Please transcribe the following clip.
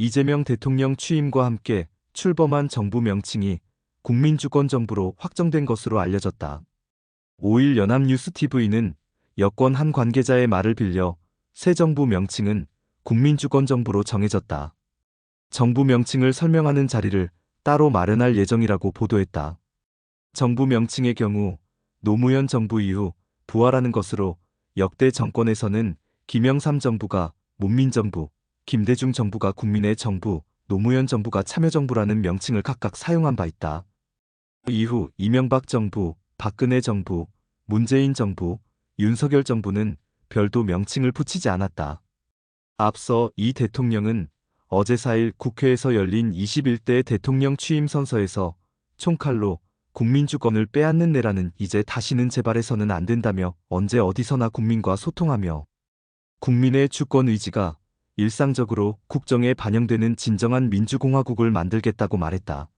이재명 대통령 취임과 함께 출범한 정부 명칭이 국민주권정부로 확정된 것으로 알려졌다. 5일 연합뉴스TV는 여권 한 관계자의 말을 빌려 새 정부 명칭은 국민주권정부로 정해졌다. 정부 명칭을 설명하는 자리를 따로 마련할 예정이라고 보도했다. 정부 명칭의 경우 노무현 정부 이후 부활하는 것으로 역대 정권에서는 김영삼 정부가 문민정부, 김대중 정부가 국민의 정부, 노무현 정부가 참여정부라는 명칭을 각각 사용한 바 있다. 이후 이명박 정부, 박근혜 정부, 문재인 정부, 윤석열 정부는 별도 명칭을 붙이지 않았다. 앞서 이 대통령은 어제 4일 국회에서 열린 21대 대통령 취임 선서에서 총칼로 국민주권을 빼앗는 내라는 이제 다시는 재발해서는 안 된다며 언제 어디서나 국민과 소통하며 국민의 주권 의지가 일상적으로 국정에 반영되는 진정한 민주공화국을 만들겠다고 말했다.